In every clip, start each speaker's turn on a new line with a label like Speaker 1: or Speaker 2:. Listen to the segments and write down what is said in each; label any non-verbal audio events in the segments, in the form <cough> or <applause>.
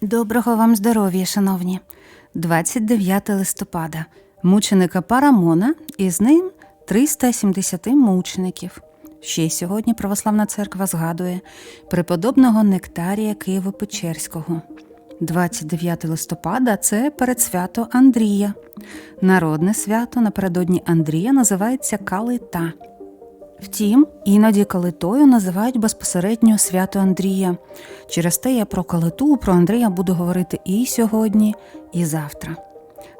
Speaker 1: Доброго вам здоров'я, шановні. 29 листопада. Мученика Парамона, і з ним 370 мучеників. Ще сьогодні Православна церква згадує преподобного Нектарія Києво-Печерського. 29 листопада це передсвято Андрія. Народне свято напередодні Андрія називається Калита. Втім, іноді калитою називають безпосередньо свято Андрія. Через те я про калиту, про Андрія буду говорити і сьогодні, і завтра.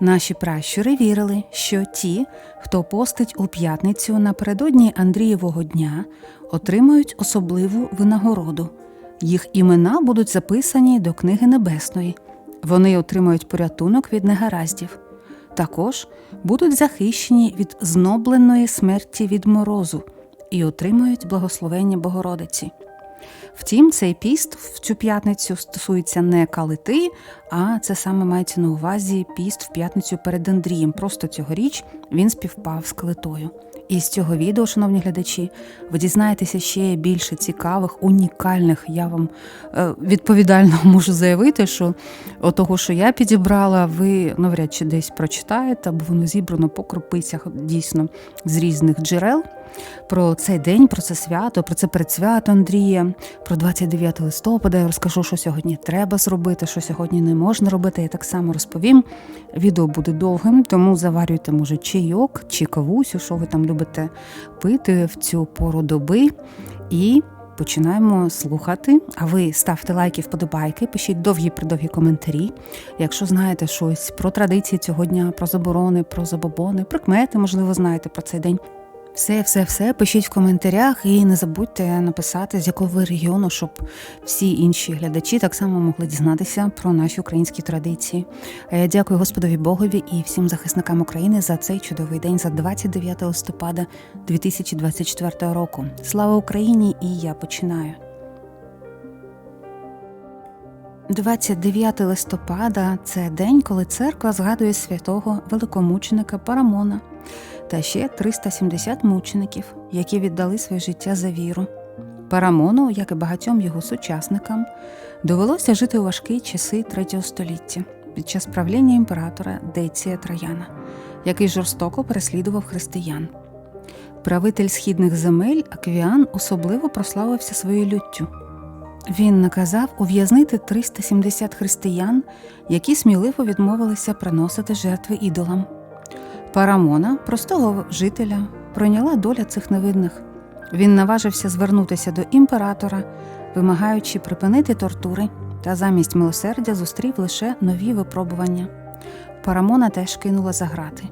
Speaker 1: Наші пращури вірили, що ті, хто постить у п'ятницю напередодні Андрієвого дня, отримають особливу винагороду. Їх імена будуть записані до Книги Небесної. Вони отримають порятунок від негараздів. Також будуть захищені від знобленої смерті від морозу і отримують благословення Богородиці. Втім, цей піст в цю п'ятницю стосується не калити, а це саме мається на увазі піст в п'ятницю перед Андрієм. Просто цьогоріч він співпав з калитою. І з цього відео, шановні глядачі, ви дізнаєтеся ще більше цікавих, унікальних. Я вам е, відповідально <laughs> можу заявити, що того, що я підібрала, ви навряд чи десь прочитаєте, бо воно зібрано по крупицях дійсно з різних джерел. Про цей день, про це свято, про це передсвято Андрія, про 29 листопада. Я розкажу, що сьогодні треба зробити, що сьогодні не можна робити. Я так само розповім. Відео буде довгим, тому заварюйте, може, чайок чи кавусю, що ви там любите пити в цю пору доби. І починаємо слухати. А ви ставте лайки, вподобайки, пишіть довгі придовгі коментарі. Якщо знаєте щось про традиції цього дня, про заборони, про забобони, прикмети, можливо, знаєте про цей день. Все, все, все пишіть в коментарях і не забудьте написати, з якого ви регіону, щоб всі інші глядачі так само могли дізнатися про наші українські традиції. Я дякую Господові Богові і всім захисникам України за цей чудовий день, за 29 листопада 2024 року. Слава Україні! І я починаю. 29 листопада це день, коли церква згадує святого великомученика Парамона та ще 370 мучеників, які віддали своє життя за віру. Парамону, як і багатьом його сучасникам, довелося жити у важкі часи третього століття під час правління імператора Деція Трояна, який жорстоко переслідував християн. Правитель східних земель Аквіан особливо прославився своєю люттю. Він наказав ув'язнити 370 християн, які сміливо відмовилися приносити жертви ідолам. Парамона, простого жителя, пройняла доля цих невинних. Він наважився звернутися до імператора, вимагаючи припинити тортури, та замість милосердя зустрів лише нові випробування. Парамона теж кинула за грати.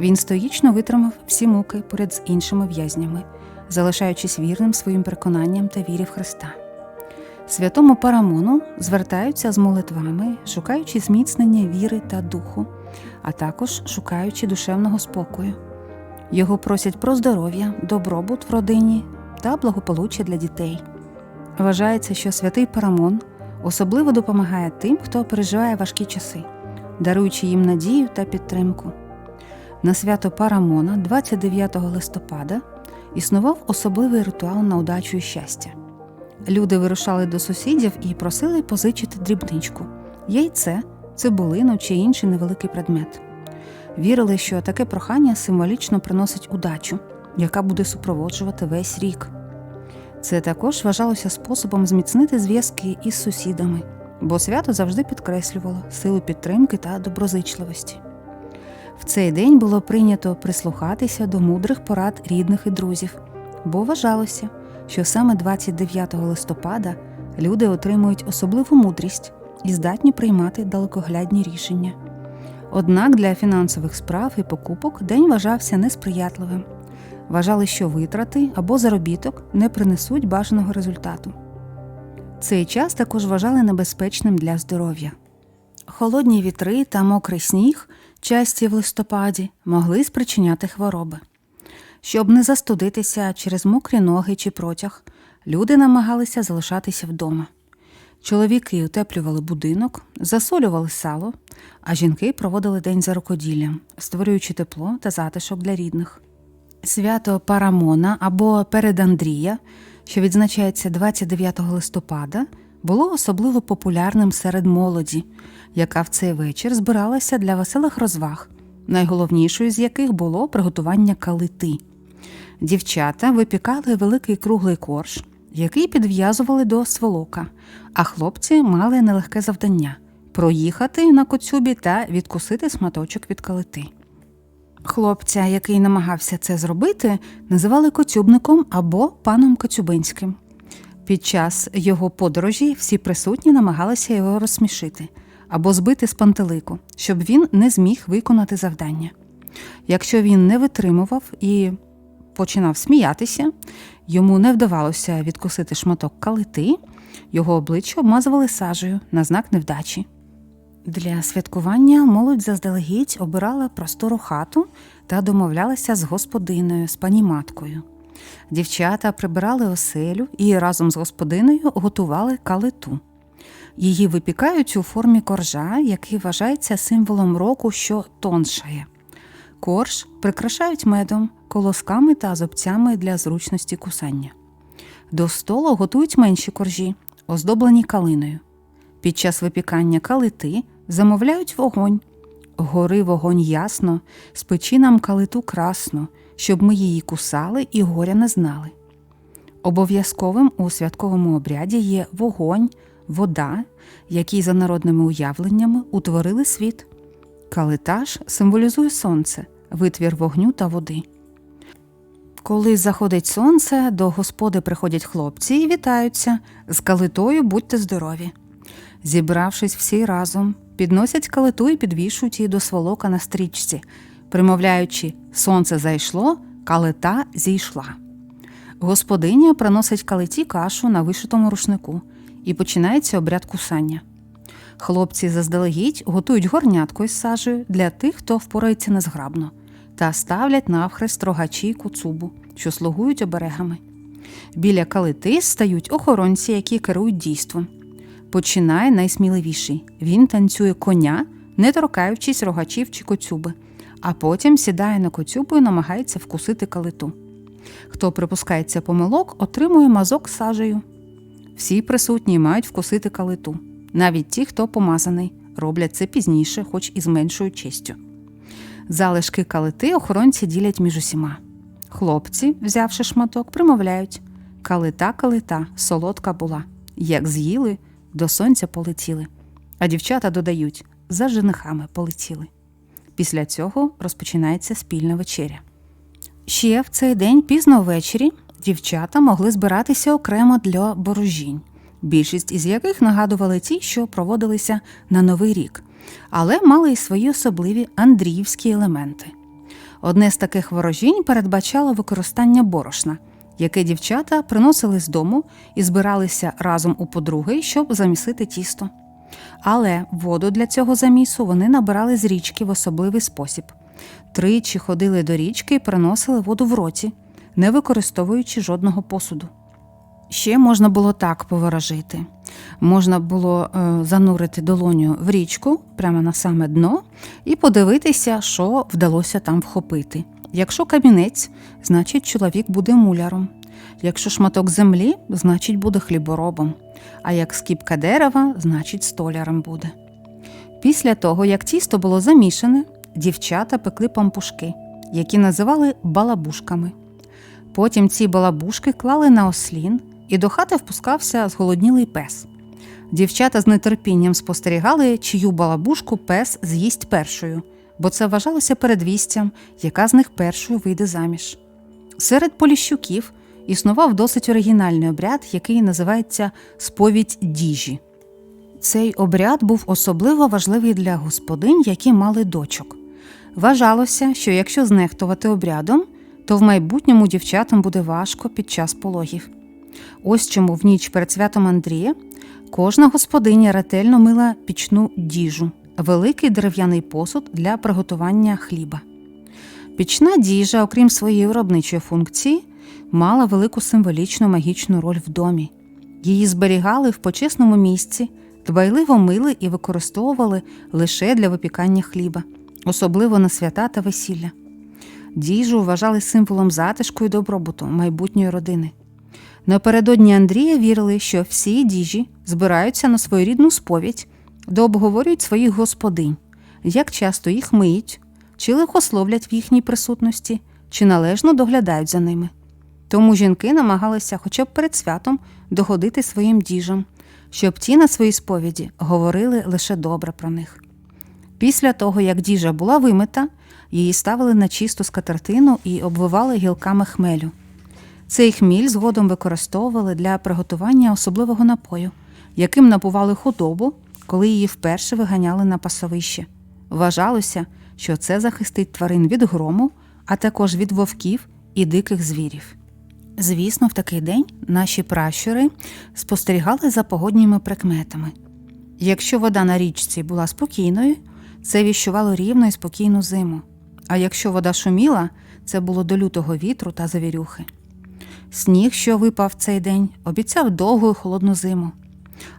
Speaker 1: Він стоїчно витримав всі муки поряд з іншими в'язнями, залишаючись вірним своїм переконанням та вірі в Христа. Святому Парамону звертаються з молитвами, шукаючи зміцнення віри та духу, а також шукаючи душевного спокою. Його просять про здоров'я, добробут в родині та благополуччя для дітей. Вважається, що святий Парамон особливо допомагає тим, хто переживає важкі часи, даруючи їм надію та підтримку. На свято Парамона, 29 листопада, існував особливий ритуал на удачу і щастя. Люди вирушали до сусідів і просили позичити дрібничку яйце, цибулину чи інший невеликий предмет. Вірили, що таке прохання символічно приносить удачу, яка буде супроводжувати весь рік. Це також вважалося способом зміцнити зв'язки із сусідами, бо свято завжди підкреслювало силу підтримки та доброзичливості. В цей день було прийнято прислухатися до мудрих порад рідних і друзів, бо вважалося, що саме 29 листопада люди отримують особливу мудрість і здатні приймати далекоглядні рішення. Однак для фінансових справ і покупок день вважався несприятливим. Вважали, що витрати або заробіток не принесуть бажаного результату. Цей час також вважали небезпечним для здоров'я. Холодні вітри та мокрий сніг, часті в листопаді, могли спричиняти хвороби. Щоб не застудитися через мокрі ноги чи протяг, люди намагалися залишатися вдома. Чоловіки утеплювали будинок, засолювали сало, а жінки проводили день за рукоділлям, створюючи тепло та затишок для рідних. Свято Парамона або Передандрія, що відзначається 29 листопада, було особливо популярним серед молоді, яка в цей вечір збиралася для веселих розваг, найголовнішою з яких було приготування калити. Дівчата випікали великий круглий корж, який підв'язували до сволока, а хлопці мали нелегке завдання проїхати на коцюбі та відкусити сматочок від калити. Хлопця, який намагався це зробити, називали коцюбником або паном Коцюбинським. Під час його подорожі всі присутні намагалися його розсмішити або збити з пантелику, щоб він не зміг виконати завдання. Якщо він не витримував і починав сміятися, йому не вдавалося відкусити шматок калити, його обличчя обмазували сажею на знак невдачі. Для святкування молодь заздалегідь обирала простору хату та домовлялася з господиною, з пані маткою. Дівчата прибирали оселю і разом з господиною готували калиту. Її випікають у формі коржа, який вважається символом року, що тоншає. Корж прикрашають медом, колосками та зубцями для зручності кусання. До столу готують менші коржі, оздоблені калиною. Під час випікання калити замовляють вогонь. Гори вогонь ясно, спечи нам калиту красно, щоб ми її кусали і горя не знали. Обов'язковим у святковому обряді є вогонь, вода, які за народними уявленнями утворили світ. Калита ж символізує сонце, витвір вогню та води. Коли заходить сонце, до господи приходять хлопці і вітаються з калитою будьте здорові. Зібравшись всі разом, підносять калиту і підвішують її до сволока на стрічці, примовляючи Сонце зайшло, калита зійшла. Господиня приносить калиті кашу на вишитому рушнику і починається обряд кусання. Хлопці заздалегідь готують горнятку із сажею для тих, хто впорається незграбно, та ставлять навхрест рогачі й куцубу, що слугують оберегами. Біля калити стають охоронці, які керують дійством. Починає найсміливіший. Він танцює коня, не торкаючись рогачів чи коцюби, а потім сідає на коцюбу і намагається вкусити калиту. Хто припускається помилок, отримує мазок сажею. Всі присутні мають вкусити калиту. Навіть ті, хто помазаний, роблять це пізніше, хоч і з меншою честю. Залишки калити охоронці ділять між усіма. Хлопці, взявши шматок, примовляють Калита, калита, солодка була. Як з'їли, до сонця полетіли. А дівчата додають за женихами полетіли. Після цього розпочинається спільна вечеря. Ще в цей день пізно ввечері дівчата могли збиратися окремо для борожінь, більшість із яких нагадували ті, що проводилися на Новий рік, але мали й свої особливі андріївські елементи. Одне з таких ворожінь передбачало використання борошна, яке дівчата приносили з дому і збиралися разом у подруги, щоб замісити тісто. Але воду для цього замісу вони набирали з річки в особливий спосіб. Тричі ходили до річки і приносили воду в роті, не використовуючи жодного посуду. Ще можна було так поворожити. Можна було е, занурити долоню в річку прямо на саме дно і подивитися, що вдалося там вхопити. Якщо камінець, значить чоловік буде муляром. Якщо шматок землі, значить буде хліборобом. А як скіпка дерева, значить столяром буде. Після того, як тісто було замішане, дівчата пекли пампушки, які називали балабушками. Потім ці балабушки клали на ослін, і до хати впускався зголоднілий пес. Дівчата з нетерпінням спостерігали, чию балабушку пес з'їсть першою, бо це вважалося передвістям, яка з них першою вийде заміж. Серед поліщуків існував досить оригінальний обряд, який називається сповідь діжі. Цей обряд був особливо важливий для господинь, які мали дочок. Вважалося, що якщо знехтувати обрядом, то в майбутньому дівчатам буде важко під час пологів. Ось чому в ніч перед святом Андрія кожна господиня ретельно мила пічну діжу, великий дерев'яний посуд для приготування хліба. Пічна діжа, окрім своєї виробничої функції, мала велику символічну магічну роль в домі. Її зберігали в почесному місці, дбайливо мили і використовували лише для випікання хліба, особливо на свята та весілля. Діжу вважали символом затишку і добробуту майбутньої родини. Напередодні Андрія вірили, що всі діжі збираються на своєрідну сповідь, де обговорюють своїх господинь, як часто їх миють, чи лихословлять в їхній присутності, чи належно доглядають за ними. Тому жінки намагалися хоча б перед святом догодити своїм діжам, щоб ті на своїй сповіді говорили лише добре про них. Після того, як діжа була вимита, її ставили на чисту скатертину і обвивали гілками хмелю. Цей хміль згодом використовували для приготування особливого напою, яким напували худобу, коли її вперше виганяли на пасовище. Вважалося, що це захистить тварин від грому, а також від вовків і диких звірів. Звісно, в такий день наші пращури спостерігали за погодніми прикметами. Якщо вода на річці була спокійною, це віщувало рівну і спокійну зиму. А якщо вода шуміла, це було до лютого вітру та завірюхи. Сніг, що випав цей день, обіцяв довгу і холодну зиму.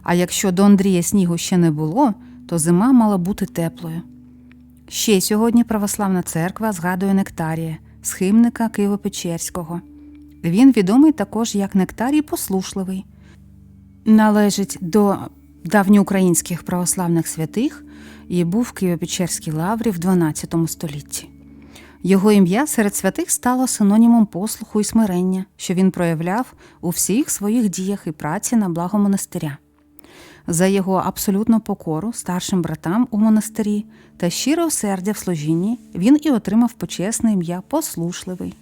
Speaker 1: А якщо до Андрія снігу ще не було, то зима мала бути теплою. Ще сьогодні православна церква згадує Нектарія, схимника Києво-Печерського. Він відомий також як Нектарій Послушливий. Належить до давньоукраїнських православних святих і був в Києво-Печерській лаврі в XII столітті. Його ім'я серед святих стало синонімом послуху і смирення, що він проявляв у всіх своїх діях і праці на благо монастиря. За його абсолютну покору старшим братам у монастирі та щире усердя в служінні він і отримав почесне ім'я послушливий.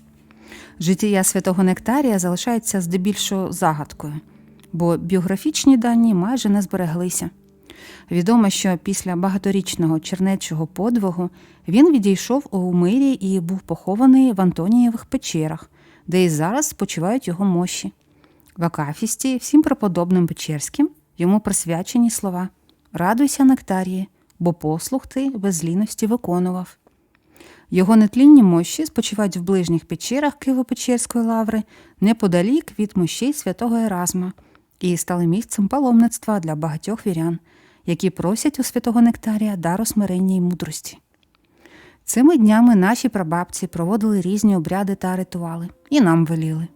Speaker 1: Життя святого Нектарія залишається здебільшого загадкою, бо біографічні дані майже не збереглися. Відомо, що після багаторічного чернечого подвигу він відійшов у мирі і був похований в Антонієвих печерах, де і зараз спочивають його мощі. В Акафісті всім преподобним Печерським йому присвячені слова Радуйся, Нектарії, бо послух ти без ліності виконував. Його нетлінні мощі спочивають в ближніх печерах Києво-Печерської лаври неподалік від мощей святого Еразма і стали місцем паломництва для багатьох вірян, які просять у святого Нектарія дару смирення й мудрості. Цими днями наші прабабці проводили різні обряди та ритуали, і нам веліли.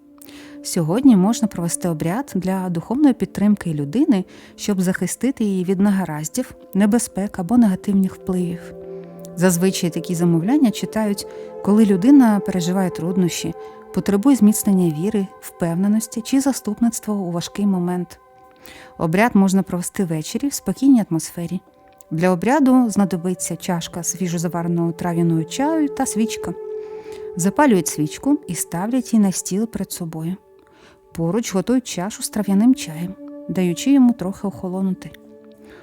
Speaker 1: Сьогодні можна провести обряд для духовної підтримки людини, щоб захистити її від негараздів, небезпек або негативних впливів. Зазвичай такі замовляння читають, коли людина переживає труднощі, потребує зміцнення віри, впевненості чи заступництва у важкий момент. Обряд можна провести ввечері в спокійній атмосфері. Для обряду знадобиться чашка свіжозавареного трав'яного чаю та свічка. Запалюють свічку і ставлять її на стіл перед собою. Поруч готують чашу з трав'яним чаєм, даючи йому трохи охолонути.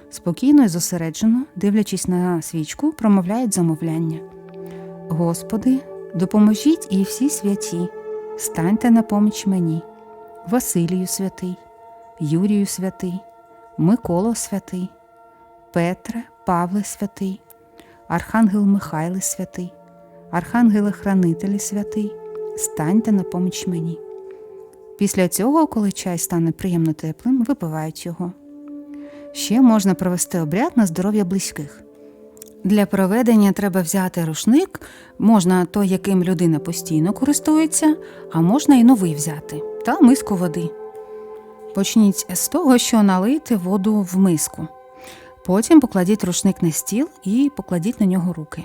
Speaker 1: Спокійно і зосереджено, дивлячись на свічку, промовляють замовляння. Господи, допоможіть і всі святі, станьте на поміч мені, Василію святий, Юрію святий, Миколо святий, Петре, Павле святий, Архангел Михайле святий, Архангеле Хранителі святий, станьте на поміч мені. Після цього, коли чай стане приємно теплим, випивають його. Ще можна провести обряд на здоров'я близьких. Для проведення треба взяти рушник, можна той, яким людина постійно користується, а можна і новий взяти, та миску води. Почніть з того, що налийте воду в миску. Потім покладіть рушник на стіл і покладіть на нього руки.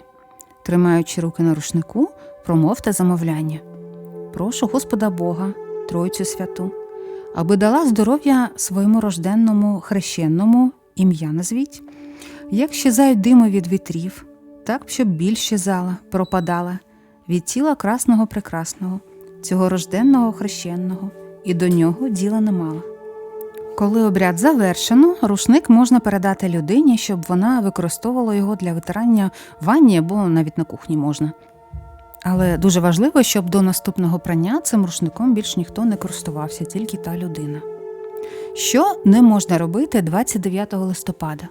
Speaker 1: Тримаючи руки на рушнику, промовте замовляння. Прошу Господа Бога, Тройцю святу, аби дала здоров'я своєму рожденному хрещенному ім'я назвіть, як щезають дими від вітрів, так щоб біль щезала, пропадала від тіла красного прекрасного, цього рожденного хрещенного, і до нього діла не мала. Коли обряд завершено, рушник можна передати людині, щоб вона використовувала його для витирання ванні або навіть на кухні можна. Але дуже важливо, щоб до наступного прання цим рушником більш ніхто не користувався, тільки та людина. Що не можна робити 29 листопада?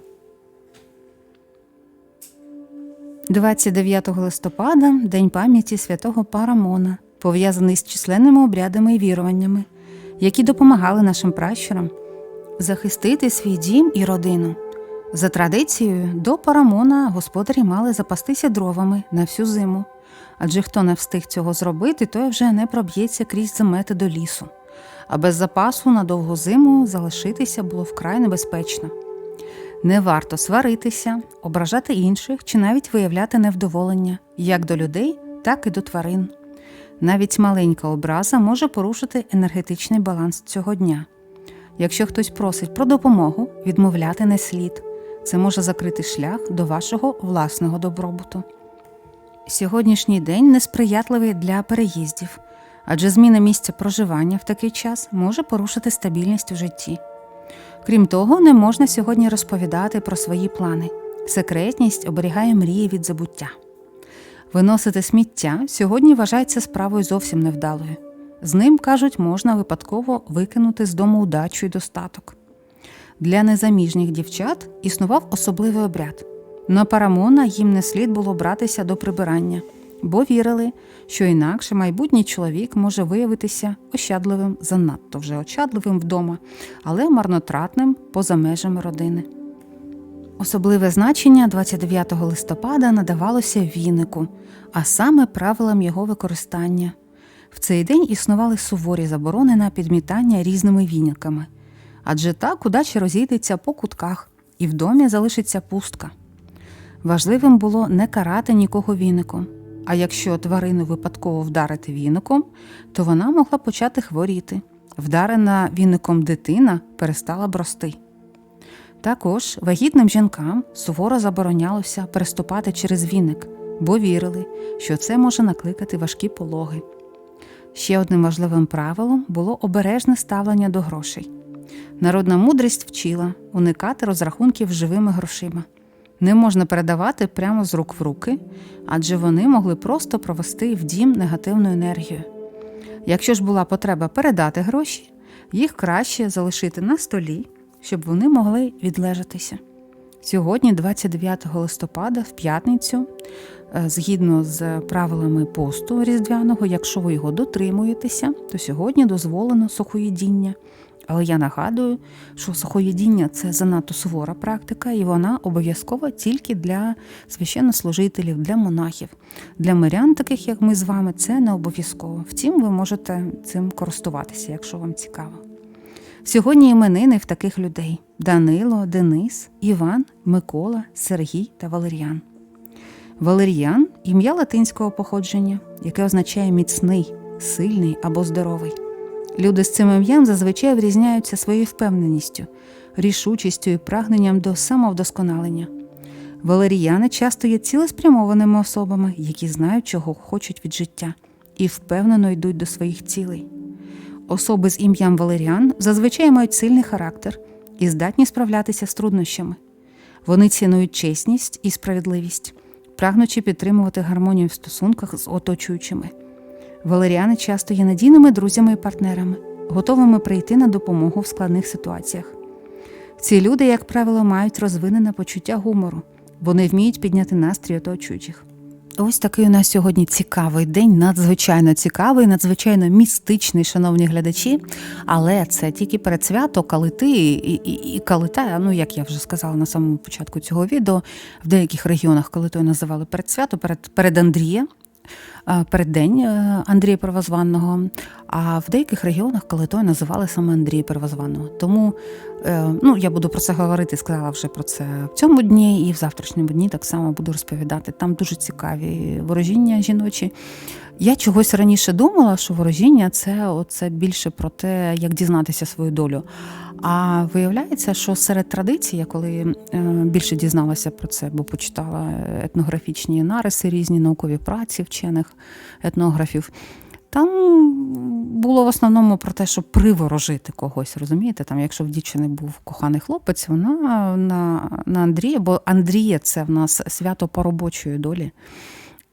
Speaker 1: 29 листопада День пам'яті святого Парамона, пов'язаний з численними обрядами і віруваннями, які допомагали нашим пращурам захистити свій дім і родину. За традицією, до Парамона господарі мали запастися дровами на всю зиму. Адже хто не встиг цього зробити, той вже не проб'ється крізь замети до лісу. а без запасу на довгу зиму залишитися було вкрай небезпечно. Не варто сваритися, ображати інших чи навіть виявляти невдоволення як до людей, так і до тварин. Навіть маленька образа може порушити енергетичний баланс цього дня. Якщо хтось просить про допомогу, відмовляти не слід. Це може закрити шлях до вашого власного добробуту. Сьогоднішній день несприятливий для переїздів, адже зміна місця проживання в такий час може порушити стабільність у житті. Крім того, не можна сьогодні розповідати про свої плани. Секретність оберігає мрії від забуття. Виносити сміття сьогодні вважається справою зовсім невдалою. З ним, кажуть, можна випадково викинути з дому удачу і достаток. Для незаміжніх дівчат існував особливий обряд. На парамона їм не слід було братися до прибирання, бо вірили, що інакше майбутній чоловік може виявитися ощадливим, занадто вже ощадливим вдома, але марнотратним поза межами родини. Особливе значення 29 листопада надавалося вінику, а саме правилам його використання. В цей день існували суворі заборони на підмітання різними віниками, адже так удача розійдеться по кутках і в домі залишиться пустка. Важливим було не карати нікого віником, а якщо тварину випадково вдарити віником, то вона могла почати хворіти. Вдарена віником дитина перестала б рости. Також вагітним жінкам суворо заборонялося переступати через віник, бо вірили, що це може накликати важкі пологи. Ще одним важливим правилом було обережне ставлення до грошей. Народна мудрість вчила уникати розрахунків живими грошима. Не можна передавати прямо з рук в руки, адже вони могли просто провести в дім негативну енергію. Якщо ж була потреба передати гроші, їх краще залишити на столі, щоб вони могли відлежатися. Сьогодні, 29 листопада, в п'ятницю, згідно з правилами посту різдвяного, якщо ви його дотримуєтеся, то сьогодні дозволено сухоїдіння. Але я нагадую, що сухоїдіння це занадто сувора практика, і вона обов'язкова тільки для священнослужителів, для монахів. Для мирян, таких як ми з вами, це не обов'язково. Втім, ви можете цим користуватися, якщо вам цікаво. Сьогодні іменини в таких людей: Данило, Денис, Іван, Микола, Сергій та Валеріан. Валеріан ім'я латинського походження, яке означає міцний, сильний або здоровий. Люди з цим ім'ям зазвичай врізняються своєю впевненістю, рішучістю і прагненням до самовдосконалення. Валеріяни часто є цілеспрямованими особами, які знають, чого хочуть від життя, і впевнено йдуть до своїх цілей. Особи з ім'ям Валеріан зазвичай мають сильний характер і здатні справлятися з труднощами. Вони цінують чесність і справедливість, прагнучи підтримувати гармонію в стосунках з оточуючими. Валеріани часто є надійними друзями і партнерами, готовими прийти на допомогу в складних ситуаціях. Ці люди, як правило, мають розвинене почуття гумору, вони вміють підняти настрій оточуючих. Ось такий у нас сьогодні цікавий день, надзвичайно цікавий, надзвичайно містичний, шановні глядачі. Але це тільки перед свято, калити і, і, і калита. Ну як я вже сказала на самому початку цього відео, в деяких регіонах калитою називали перед свято, перед, перед Андрія. Переддень е, Андрія Первозванного, а в деяких регіонах калитою називали саме Андрія Первозванного. Тому е, ну, я буду про це говорити, сказала вже про це в цьому дні і в завтрашньому дні так само буду розповідати. Там дуже цікаві ворожіння жіночі. Я чогось раніше думала, що ворожіння це оце більше про те, як дізнатися свою долю. А виявляється, що серед традицій, я коли е, більше дізналася про це, бо почитала етнографічні нариси, різні наукові праці вчених етнографів. Там було в основному про те, щоб приворожити когось, розумієте? Там, якщо в дівчини був коханий хлопець, вона на на Андрія, бо Андрія це в нас свято по робочої долі.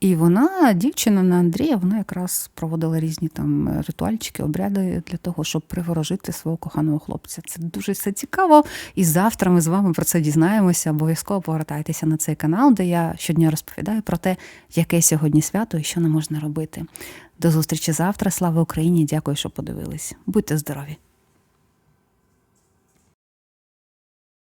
Speaker 1: І вона, дівчина на Андрія, вона якраз проводила різні там ритуальчики, обряди для того, щоб приворожити свого коханого хлопця. Це дуже все цікаво. І завтра ми з вами про це дізнаємося. Обов'язково повертайтеся на цей канал, де я щодня розповідаю про те, яке сьогодні свято і що не можна робити. До зустрічі завтра. Слава Україні! Дякую, що подивились. Будьте здорові!